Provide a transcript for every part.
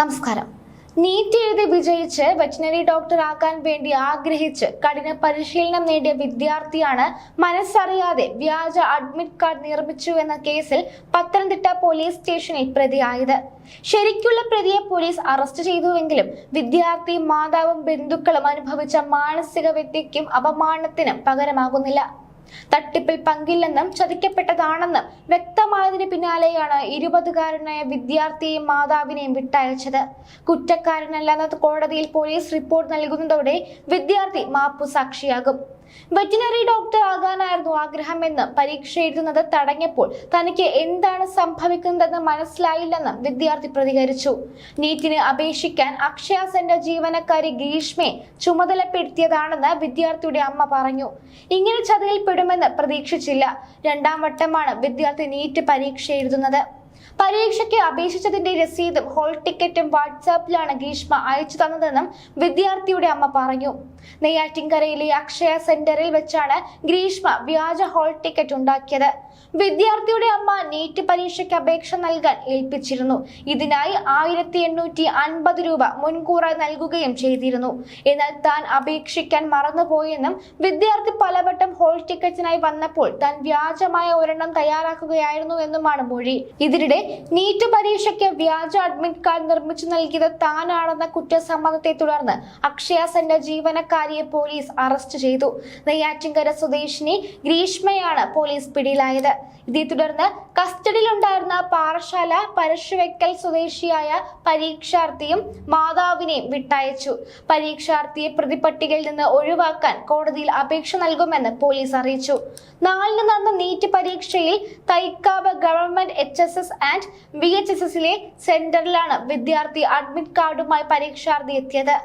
നമസ്കാരം. നീറ്റ് എഴുതി വിജയിച്ച് വെറ്റിനറി ഡോക്ടർ ആക്കാൻ വേണ്ടി ആഗ്രഹിച്ച് കഠിന പരിശീലനം നേടിയ വിദ്യാർത്ഥിയാണ് മനസ്സറിയാതെ വ്യാജ അഡ്മിറ്റ് കാർഡ് നിർമ്മിച്ചു എന്ന കേസിൽ പത്തനംതിട്ട പോലീസ് സ്റ്റേഷനിൽ പ്രതിയായത്. ശരിക്കുള്ള പ്രതിയെ പോലീസ് അറസ്റ്റ് ചെയ്തുവെങ്കിലും വിദ്യാർത്ഥി മാതാവും ബന്ധുക്കളും അനുഭവിച്ച മാനസിക വ്യക്തിക്കും അപമാനത്തിനും പകരമാകുന്നില്ല. തട്ടിപ്പിൽ പങ്കില്ലെന്നും ചതിക്കപ്പെട്ടതാണെന്നും വ്യക്തമായതിന് പിന്നാലെയാണ് ഇരുപതുകാരനായ വിദ്യാർത്ഥിയെയും മാതാവിനെയും വിട്ടയച്ചത്. കുറ്റക്കാരനല്ലെന്ന് കോടതിയിൽ പോലീസ് റിപ്പോർട്ട് നൽകുന്നതോടെ വിദ്യാർത്ഥി മാപ്പു സാക്ഷിയാകും വെറ്റിനറി ഡോക്ടർ ആകാനായിരുന്നു ആഗ്രഹമെന്ന് പരീക്ഷ എഴുതുന്നത് തടഞ്ഞപ്പോൾ തനിക്ക് എന്താണ് സംഭവിക്കുന്നതെന്ന് മനസ്സിലായില്ലെന്ന് വിദ്യാർത്ഥി പ്രതികരിച്ചു. നീറ്റിന് അപേക്ഷിക്കാൻ അക്ഷയ സെന്റർ ജീവനക്കാരി ഗ്രീഷ്മയെ ചുമതലപ്പെടുത്തിയതാണെന്ന് വിദ്യാർത്ഥിയുടെ അമ്മ പറഞ്ഞു. ഇങ്ങനെ ചതിയിൽപ്പെടുമെന്ന് പ്രതീക്ഷിച്ചില്ല. രണ്ടാം വട്ടമാണ് വിദ്യാർത്ഥി നീറ്റ് പരീക്ഷ എഴുതുന്നത്. പരീക്ഷയ്ക്ക് അപേക്ഷിച്ചതിന്റെ രസീതും ഹോൾ ടിക്കറ്റും വാട്സാപ്പിലാണ് ഗ്രീഷ്മ അയച്ചു തന്നതെന്നും വിദ്യാർത്ഥിയുടെ അമ്മ പറഞ്ഞു. നെയ്യാറ്റിൻകരയിലെ അക്ഷയ സെന്ററിൽ വെച്ചാണ് ഗ്രീഷ്മ വ്യാജ ഹോൾ ടിക്കറ്റ് ഉണ്ടാക്കിയത്. വിദ്യാർത്ഥിയുടെ അമ്മ നീറ്റ് പരീക്ഷയ്ക്ക് അപേക്ഷ നൽകാൻ ഏൽപ്പിച്ചിരുന്നു. ഇതിനായി ആയിരത്തി എണ്ണൂറ്റി അൻപത് രൂപ മുൻകൂറായി നൽകുകയും ചെയ്തിരുന്നു. എന്നാൽ താൻ അപേക്ഷിക്കാൻ മറന്നുപോയെന്നും വിദ്യാർത്ഥി പലവട്ടം ഹോൾ ടിക്കറ്റിനായി വന്നപ്പോൾ താൻ വ്യാജമായ ഒരെണ്ണം തയ്യാറാക്കുകയായിരുന്നു എന്നുമാണ് മൊഴി. ഇതിനിടെ നീറ്റ് പരീക്ഷയ്ക്ക് വ്യാജ അഡ്മിറ്റ് കാർഡ് നിർമ്മിച്ചു നൽകിയത് താനാണെന്ന കുറ്റസമ്മതത്തെ തുടർന്ന് അക്ഷയ സെന്റർ ജീവനക്കാരിയെ പോലീസ് അറസ്റ്റ് ചെയ്തു. നെയ്യാറ്റിൻകര സ്വദേശിനി ഗ്രീഷ്മയാണ് പോലീസ് പിടിയിലായത്. ഇതേ തുടർന്ന് കസ്റ്റഡിയിലുണ്ടായിരുന്ന പാറശാല പരശുവെക്കൽ സ്വദേശിയായ പരീക്ഷാർത്ഥിയും മാതാവിനെയും വിട്ടയച്ചു. പരീക്ഷാർത്ഥിയെ പ്രതിപട്ടികയിൽ നിന്ന് ഒഴിവാക്കാൻ കോടതിയിൽ അപേക്ഷ നൽകുമെന്ന് പോലീസ് അറിയിച്ചു. നാലിന് നടന്ന നീറ്റ് പരീക്ഷയിൽ Thycaud government H S S and B H S എസിലെ സെന്ററിലാണ് വിദ്യാർത്ഥി അഡ്മിറ്റ് കാർഡുമായി പരീക്ഷാർത്ഥി എത്തിയത്.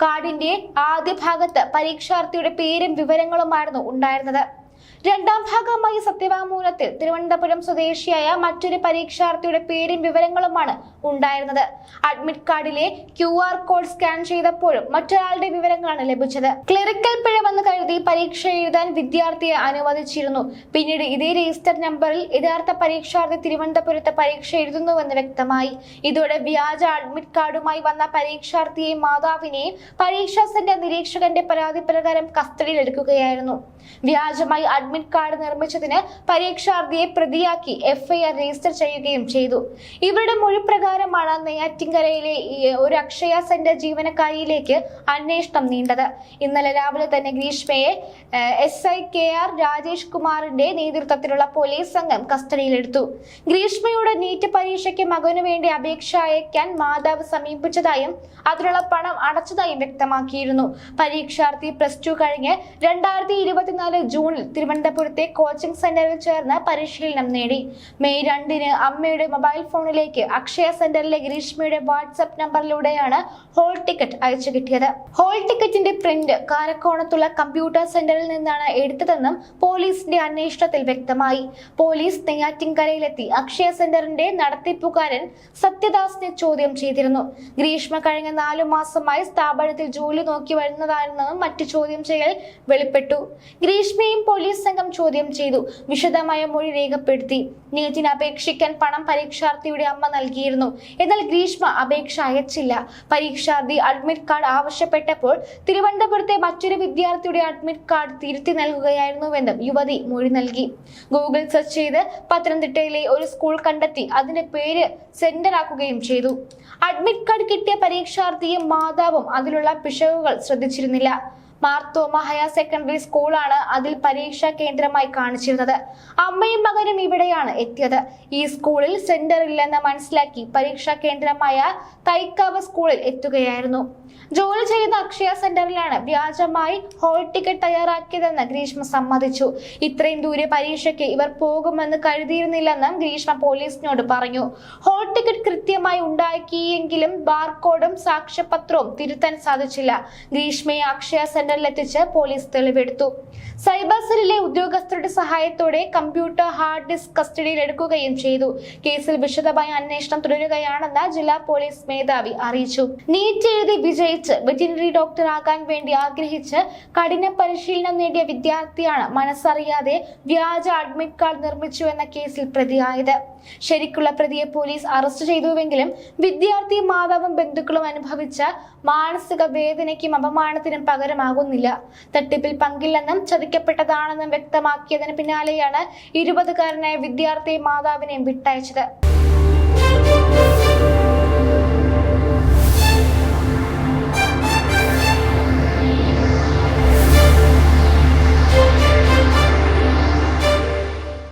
കാർഡിന്റെ ആദ്യ ഭാഗത്ത് പരീക്ഷാർത്ഥിയുടെ പേരും വിവരങ്ങളുമായിരുന്നു ഉണ്ടായിരുന്നത്. രണ്ടാം ഭാഗമായി സത്യവാങ്മൂലത്തിൽ തിരുവനന്തപുരം സ്വദേശിയായ മറ്റൊരു പരീക്ഷാർത്ഥിയുടെ പേരും വിവരങ്ങളുമാണ് ഉണ്ടായിരുന്നത്. അഡ്മിറ്റ് കാർഡിലെ ക്യു ആർ കോഡ് സ്കാൻ ചെയ്തപ്പോഴും മറ്റൊരാളുടെ വിവരങ്ങളാണ് ലഭിച്ചത്. ക്ലിറിക്കൽ പിഴവെന്ന് കരുതി പരീക്ഷ എഴുതാൻ വിദ്യാർത്ഥിയെ അനുവദിച്ചിരുന്നു. പിന്നീട് ഇതേ രജിസ്റ്റർ നമ്പറിൽ യഥാർത്ഥ പരീക്ഷാർത്ഥി തിരുവനന്തപുരത്ത് പരീക്ഷ എഴുതുന്നുവെന്ന് വ്യക്തമായി. ഇതോടെ വ്യാജ അഡ്മിറ്റ് കാർഡുമായി വന്ന പരീക്ഷാർത്ഥിയെയും മാതാവിനെയും പരീക്ഷാ സെന്റർ നിരീക്ഷകന്റെ പരാതി പ്രകാരം കസ്റ്റഡിയിലെടുക്കുകയായിരുന്നു വ്യാജമായി അഡ്മിറ്റ് കാർഡ് നിർമ്മിച്ചതിന് പരീക്ഷാർത്ഥിയെ പ്രതിയാക്കി എഫ്ഐആർ രജിസ്റ്റർ ചെയ്യുകയും ചെയ്തു. ഇവരുടെ മൊഴി പ്രകാരമാണ് നെയ്യാറ്റിൻകരയിലെ ഒരു അക്ഷയ സെന്റർ ജീവനക്കാരിയിലേക്ക് അന്വേഷണം നീണ്ടത്. ഇന്നലെ രാവിലെ തന്നെ ഗ്രീഷ്മയെ S I K R Rajesh കുമാറിന്റെ നേതൃത്വത്തിലുള്ള പോലീസ് സംഘം കസ്റ്റഡിയിലെടുത്തു. ഗ്രീഷ്മയുടെ നീറ്റ് പരീക്ഷയ്ക്ക് മകനു വേണ്ടി അപേക്ഷ അയക്കാൻ മാതാവ് സമീപിച്ചതായും അതിനുള്ള പണം അടച്ചതായും വ്യക്തമാക്കിയിരുന്നു. പരീക്ഷാർത്ഥി പ്ലസ് ടു കഴിഞ്ഞ് രണ്ടായിരത്തി ഇരുപത്തിനാല് ജൂണിൽ തിരുവനന്തപുരത്തെ കോച്ചിംഗ് സെന്ററിൽ ചേർന്ന് പരിശീലനം നേടി. മെയ് രണ്ടിന് അമ്മയുടെ മൊബൈൽ ഫോണിലേക്ക് അക്ഷയ സെന്ററിലെ ഗ്രീഷ്മയുടെ വാട്സ്ആപ്പ് നമ്പറിലൂടെയാണ് ഹോൾ ടിക്കറ്റ് അയച്ചു കിട്ടിയത്. ഹോൾ ടിക്കറ്റിന്റെ പ്രിന്റ് കാരക്കോണത്തുള്ള കമ്പ്യൂട്ടർ സെന്ററിൽ നിന്നാണ് എടുത്തതെന്നും പോലീസിന്റെ അന്വേഷണത്തിൽ വ്യക്തമായി. പോലീസ് നെയ്യാറ്റിൻകരയിലെത്തി. അക്ഷയ സെന്ററിന്റെ നടത്തിപ്പുകാരൻ സത്യദാസിനെ ചോദ്യം ചെയ്തിരുന്നു. ഗ്രീഷ്മ കഴിഞ്ഞ നാലു മാസമായി സ്ഥാപനത്തിൽ ജോലി നോക്കി വരുന്നതായിരുന്നെന്നും മറ്റു ചോദ്യം ചെയ്യൽ വെളിപ്പെട്ടു. ഗ്രീഷ്മയും പോലീസ് സംഘം ചോദ്യം ചെയ്തു. വിശദമായ മൊഴി രേഖപ്പെടുത്തി. നീറ്റിന് അപേക്ഷിക്കാൻ പണം പരീക്ഷാർത്ഥിയുടെ അമ്മ നൽകിയിരുന്നു. എന്നാൽ ഗ്രീഷ്മ അപേക്ഷ അയച്ചില്ല. പരീക്ഷാർത്ഥി അഡ്മിറ്റ് കാർഡ് ആവശ്യപ്പെട്ടപ്പോൾ തിരുവനന്തപുരത്തെ മറ്റൊരു വിദ്യാർത്ഥിയുടെ അഡ്മിറ്റ് കാർഡ് തിരുത്തി നൽകുകയായിരുന്നുവെന്നും യുവതി മൊഴി നൽകി. ഗൂഗിൾ സെർച്ച് ചെയ്ത് പത്തനംതിട്ടയിലെ ഒരു സ്കൂൾ കണ്ടെത്തി. അതിന്റെ പേര് സെന്റർ ആക്കുകയും ചെയ്തു. അഡ്മിറ്റ് കാർഡ് കിട്ടിയ പരീക്ഷാർത്ഥിയും മാതാവും അതിലുള്ള പിശകുകൾ ശ്രദ്ധിച്ചിരുന്നില്ല. മാർത്തോമ ഹയർ സെക്കൻഡറി സ്കൂളാണ് അതിൽ പരീക്ഷാ കേന്ദ്രമായി കാണിച്ചിരുന്നത്. അമ്മയും മകനും ഇവിടെയാണ് എത്തിയത്. ഈ സ്കൂളിൽ സെന്റർ ഇല്ലെന്ന് മനസ്സിലാക്കി പരീക്ഷാ കേന്ദ്രമായ തൈക്കാവ് സ്കൂളിൽ എത്തുകയായിരുന്നു. ജോലി ചെയ്യുന്ന അക്ഷയ സെന്ററിലാണ് വ്യാജമായി ഹോൾ ടിക്കറ്റ് തയ്യാറാക്കിയതെന്ന് ഗ്രീഷ്മ സമ്മതിച്ചു. ഇത്രയും ദൂരെ പരീക്ഷയ്ക്ക് ഇവർ പോകുമെന്ന് കരുതിയിരുന്നില്ലെന്നും ഗ്രീഷ്മ പോലീസിനോട് പറഞ്ഞു. ഹോൾ ടിക്കറ്റ് കൃത്യമായി ഉണ്ടാക്കിയെങ്കിലും ബാർകോഡും സാക്ഷ്യപത്രവും തിരുത്താൻ സാധിച്ചില്ല. ഗ്രീഷ്മയെ അക്ഷയ സെന്ററിലെത്തിച്ച് പോലീസ് തെളിവെടുത്തു സൈബർ സെല്ലിലെ ഉദ്യോഗസ്ഥരുടെ സഹായത്തോടെ കമ്പ്യൂട്ടർ ഹാർഡ് ഡിസ്ക് കസ്റ്റഡിയിൽ എടുക്കുകയും ചെയ്തു. കേസിൽ വിശദമായ അന്വേഷണം തുടരുകയാണെന്ന് ജില്ലാ പോലീസ് മേധാവി അറിയിച്ചു. നീറ്റ് എഴുതി വിജയിച്ച് വെറ്റിനറി ഡോക്ടർ ആകാൻ വേണ്ടി ആഗ്രഹിച്ച് കഠിന പരിശീലനം നേടിയ വിദ്യാർത്ഥിയാണ് മനസ്സറിയാതെ വ്യാജ അഡ്മിറ്റ് കാർഡ് നിർമ്മിച്ചു എന്ന കേസിൽ പ്രതിയായത്. ശരിക്കുള്ള പ്രതിയെ പോലീസ് അറസ്റ്റ് ചെയ്തുവെങ്കിലും വിദ്യാർത്ഥി മാതാവും ബന്ധുക്കളും അനുഭവിച്ച മാനസിക വേദനയ്ക്കും അപമാനത്തിനും പകരമാകുന്നില്ല. തട്ടിപ്പിൽ പങ്കില്ലെന്നും പീഡിപ്പിക്കപ്പെട്ടതാണെന്ന് വ്യക്തമാക്കിയതിന് പിന്നാലെയാണ് ഇരുപതുകാരനായ വിദ്യാർത്ഥി മാതാവിനെ വിട്ടയച്ചത്.